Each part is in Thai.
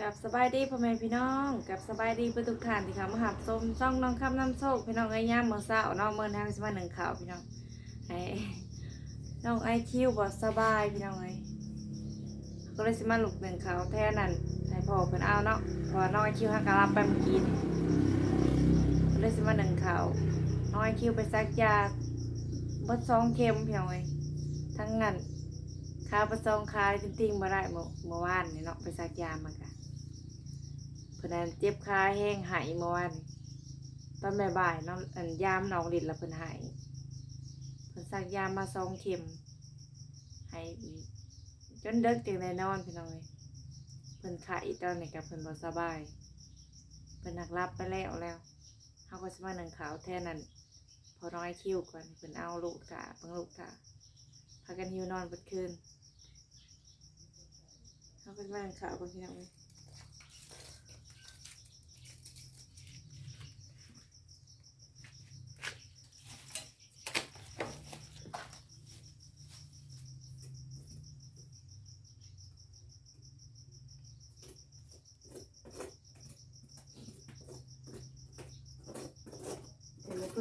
กับสบายดีพ่อแม่พี่น้องกับสบายดีเพื่อทุกท่านที่เขามาหับส้มช่องน้องคำน้ำโชคพี่น้องไอ้ย่ามเมืองเศร้าน้องเมืองทางสมาหนึ่งข่าวพี่น้องไอ้น้องไอคิวบอสบายพี่น้องไอ้ก็เลยสิมาหลุกหนึ่งข่าวแท้นั่นให้พ่อเพิ่นเอาเนาะพราะว่าน้องไอคิวหักกะรับไปเมื่อกี้ก็เลยสิมาหนึ่งข่าวน้องไอคิวไปซักยาบดซองเข็มพี่น้องไอ้ทั้งนั้นขาประซองคายจริงๆมาได้เมื่อเมื่อวานนี่เนาะไปซักยามากะ พนนันเจ็บขาแห้งหายเมื่อวานตอนบ่ายๆน้องอันยามน้องลิดแล้วเพิ่นหายเพิ่นสักยามมาสองเข็มหายอีกจนเด็กจึงได้นอนพี่น้องเลยเพิ่นไข้ตอนนี้กับเพิ่นบ่สบายเพิ่นหักรับไปแล้วแล้วเฮาก็สิมานั่งขาวแท่นั้นพอน้อยคิวก่อนเพิ่นเอาลูกกะเพิ่งลูกกะพากันหิวนอนเบิดคืนเฮาก็สิมานั่งขาวก่อนพี่น้องเลย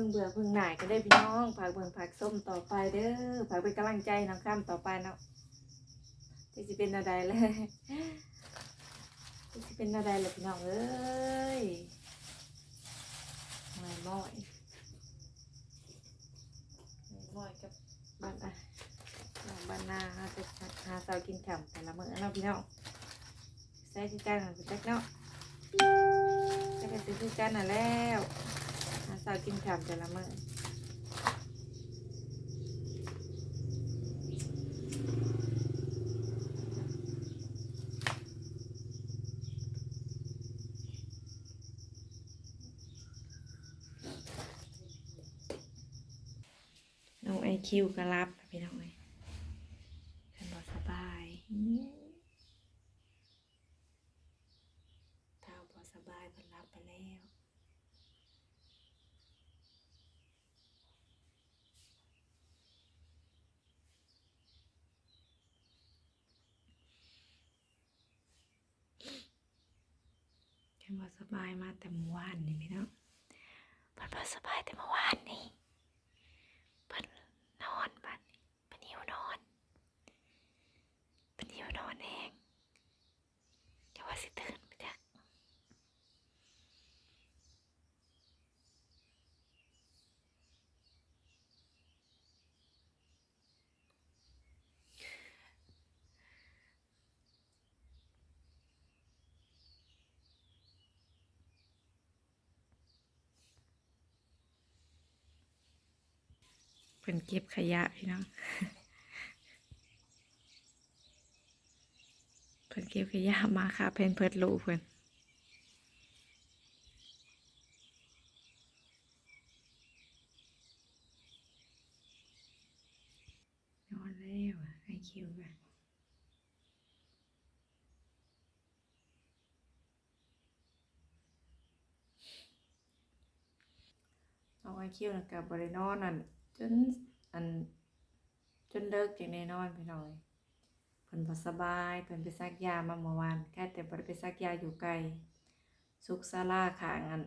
งเบื่อเพึ่งหน่ายก็ได้พี่น้องผักเบิ่งผักส้มต่อไปเด้อผักเป็นกำลังใจน้องข้ามต่อไปเนาะจะเป็นอะไรเลยจะเป็นอะไรเลยพี่น้องเอ้ยไม่ม้อยไม่ม้อยกับบ้านอะน้องบ้านนาหาจะหาเสากินขำแต่ละมื้อเนาะพี่น้องใส่ที่จานหน่อยจักเนาะจะไปซื้อที่จานน่ะแล้ว สาวกินขำแต่ละมื้อน้องไอคิวก็รับพี่น้องเอ้ยฉันบอกสบายอืมถ้าบอสบายเพิ่นรับไปแล้ว สบายมาแต่เมื่อวานนี่พี่น้องเพิ่นว่สบายแต่เมื่อวานนี่เพิ่นนอนบัดนี้เพิ่นหิวนอนเพิ่นหิวนอนเองจะว่าสิตื่นไปจัก เพิ่นเก็บขยะพี่น้องเพิ่นเก็บขยะมาค่ะ เพิ่นเพิดลูกเพิ่นนอนแล้วอะไอคิวกันเอาไอคิวนะกับบริโนอนนั่น จนอันจนเลิกจากแน่นอนพี่น้อยเพิ่นบ่สบายเพิ่นไปซักยามาเมื่อวานแค่แต่บ่ได้ไปซักยาอยู่ไกลสุกศาลาข้างอัน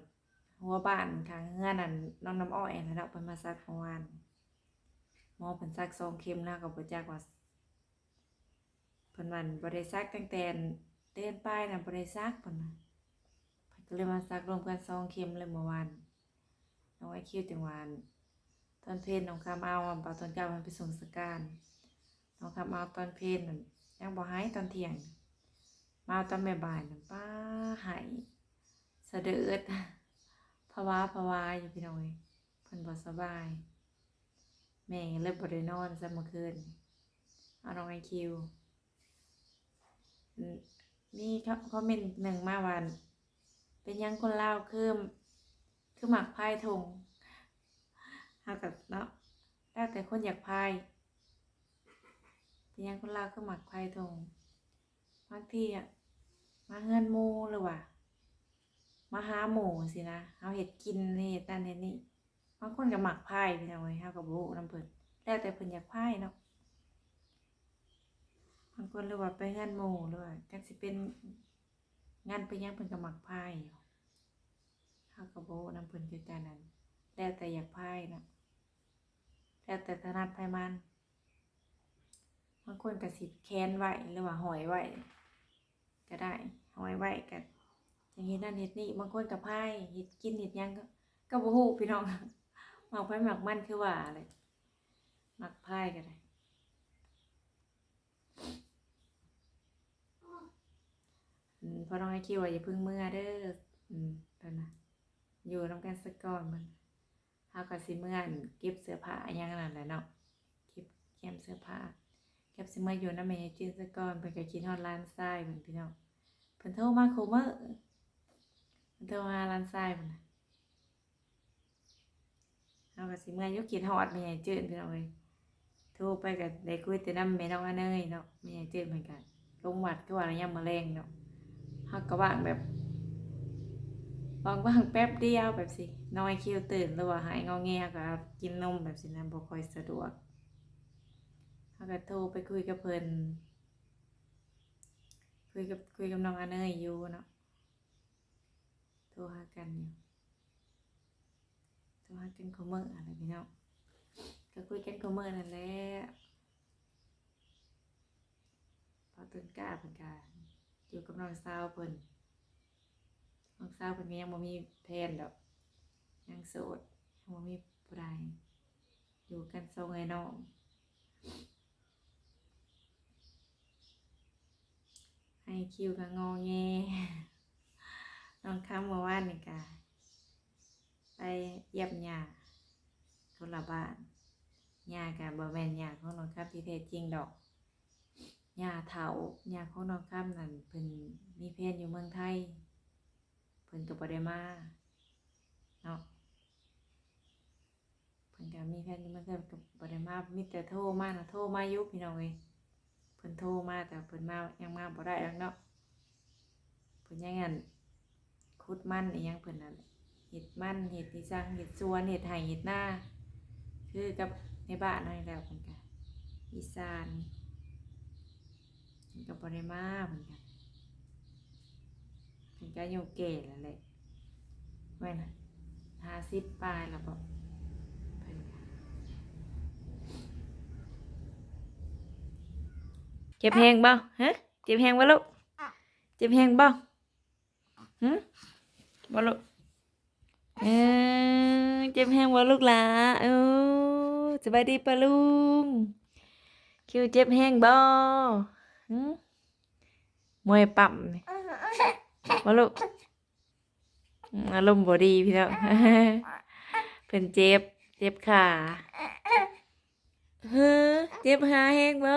หัวบ้านข้างเฮือนนั่นน้องน้ำอ้อยนั่นแหละเพิ่นมาซักเมื่อวานหมอเพิ่นซักสองเข็มนะก็บ่จักว่าเพิ่นว่าบ่ได้ซักตั้งแต่เต้นป้ายน่ะบ่ได้ซักเพิ่นน่ะเพิ่นก็เลยมาซักรวมกันสองเข็มเลยเมื่อวานน้องไอคิวจังหวาน ตอนเพลนน้องคำเอาอะบ่ตอนก้างมันไปส่งสการน้องคำเอาตอนเพลนยังบ่หายตอนเที่ยงมาเอาตอนบ่ายๆป้าหายสะเดือดภาวะภาวะอยู่พี่น้อยเพิ่นบ่สบาย แม่เลยบ่ได้นอนซะเมื่อคืนเอาน้องไอคิวมีคอมเมนต์หนึ่งมาวัน เป็นยังคนเล่าคือคือหมักพายทง หากับเนาะแล้วแต่คนอยากพายเป็นยังคนลาวก็หมักพายทงบางทีอะมาเฮือนหมูหรือว่ามาหาหมูสินะเอาเห็ดกินนี่เฮ็ดนั่นเฮ็ดนี่บางคนก็หมักพายพี่น้องเอ้ยเฮากับบ่รู้ำเพิ่นแล้วแต่เพิ่นอยากพายเนาะบางคนหรือว่าไปเฮือนหมูหรือว่าจักสิเป็นงานไปยังเพิ่นก็มักพายอยู่เฮาก็บ่นำเพิ่นคือกันนั้นแล้วแต่อยากพายนะ แล้วแต่ถนัดไผมันบางคนก็สิบแค้นไหวหรือว่าหอยไหวก็ได้หอยไหว้ก็อย่างเฮ็ดนั่นเฮ็ดนี่บางคนก็พายเฮ็ดกินเฮ็ดยังก็ก็บ่ฮู้พี่น้องหมักไผมักมันคือว่าอะไรหมักพายก็ได้พอน้องไอคิวอย่าพึ่งเมื่อเด้ออืมเพิ่นนะอยู่นำกันสักก่อนมัน เฮาก็สิเมื่อนเก็บเสื้อผ้าอิหยังนั่นแหละเนาะเก็บแคมเสื้อผ้าเก็บสิเมื่ออยู่นำแม่ยายจื้นสักก่อนเพิ่นก็กินฮอดร้านทรายเพิ่นพี่น้องเพิ่นโทรมาโคเมอร์เพิ่นโทรหาร้านทรายเพิ่นน่ะเฮาก็สิเมื่ออยู่กินฮอดแม่ยายจื้นพี่น้องเอ้ยโทรไปก็ได้คุยแต่น้ำแม่น้องอันเนยเนาะแม่ยายจื้นเพิ่นก็ลงวัดคือว่าระยามมื้อแลงเนาะฮักก็ว่างแบบวางว่างๆแป๊บเดียวแบบสิน้อยคิวตื่นหรือว่าหายงอแงก็กินนมแบบสินะบ่ค่อยสะดวกฮักก็โทรไปคุยกับเพิ่นคุยกับคุยกับน้องอเนยอยู่เนาะโทรหากันอยู่โทรหากันคอมเมอร์อะไรพี่น้องก็คุยกันคอมเมอร์นั่นแหละพอตื่นกล้าเพิ่นกาอยู่กับน้องสาวเพิ่นน้องสาวเพิ่นก็ยังบ่มีแฟนดอก ยังโสดยังบ่มีผู้ใดอยู่กันสองไอ้น้องไอคิวก็งอแงน้องคำเมื่อวานนี่ก็ไปเยียมย่าคนละบ้านยาก็บ่แม่นยาของน้องครับที่แท้จริงดอกยาเฒ่ายาของน้องข้ามนั่นเพิ่นมีแฟนอยู่เมืองไทยเพิ่นก็บ่ได้มาเนาะ เพิ่นก็มีแฟนอยู่มืองไทยก็บ่ได้มามีแต่โทรมานะโทรมาอยู่พี่น้องเอ้ยเพิ่นโทรมาแต่เพิ่นมายังมาบ่ได้หรอกเนาะเพิ่นยังงั้นขุดมันอีหยังเพิ่นนั่นแหละเฮ็ดมันเฮ็ดที่ซังเฮ็ดสวนเฮ็ดไร่เฮ็ดนาคือกับในบ้านนั่นแหละเพิ่นก็อีสานมันก็บ่ได้มาเหมือนกันมันก็อายุแก่แล้วแหละแม่นห้าสิบปลายแล้วบ่เพิ่นก็เจ็บแฮงบ่ฮะเจ็บแฮงบ่ลูกเจ็บแฮงบ่หึบ่ลูกเออเจ็บแฮงบ่ลูกหลาเออสบายดีปะลุงคิวเจ็บแฮงบ่หืมมวยปั่มนี่มาลูกอืมอารมณ์บดีพี่แล้วเพิ่นเจ็บ เจ็บขาเฮ้อเจ็บหาแหงบ่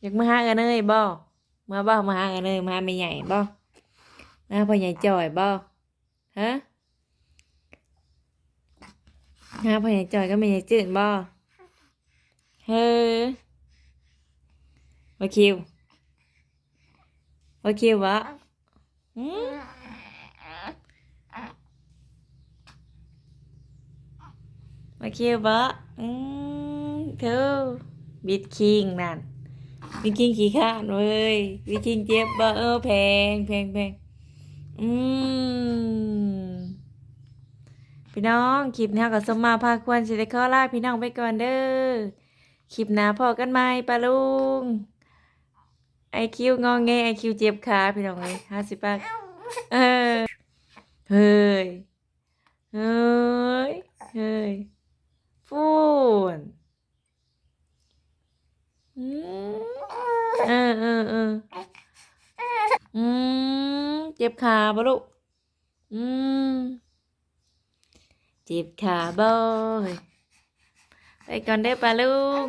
อยากมาหาเอินเนยบ่มาบ่มาหาเอินเนยมาหาแม่ใหญ่บ่มาพ่อใหญ่จ่อยบ่ฮะหาพ่อใหญ่จ่อยก็แม่ใหญ่จืดบ่เฮ้อมาคิวโอเคววะหืมโอเควบะอืมเธอบิดคิงนั่น บิดคิงขี้ข้านเว้ยบิดคิงเจ็บบ่เออแพงแพงแพงอืมพี่น้องคลิปนี้ก็สมมาพาควรสิได้ขอลาพี่น้องไปก่อนเด้อคลิปหน้าพอกันใหมปะลุงไอคิวงอแงไอคิวเจ็บขาพี่น้องเอ้ยห้าสิบบาทเออเฮ้ยเฮ้ยเฮ้ยฟูนอืม เออเออเอออืมเจ็บขาบ่ลูกอืมเจ็บขาบ่เฮ้ยไปก่อนได้ปะลุง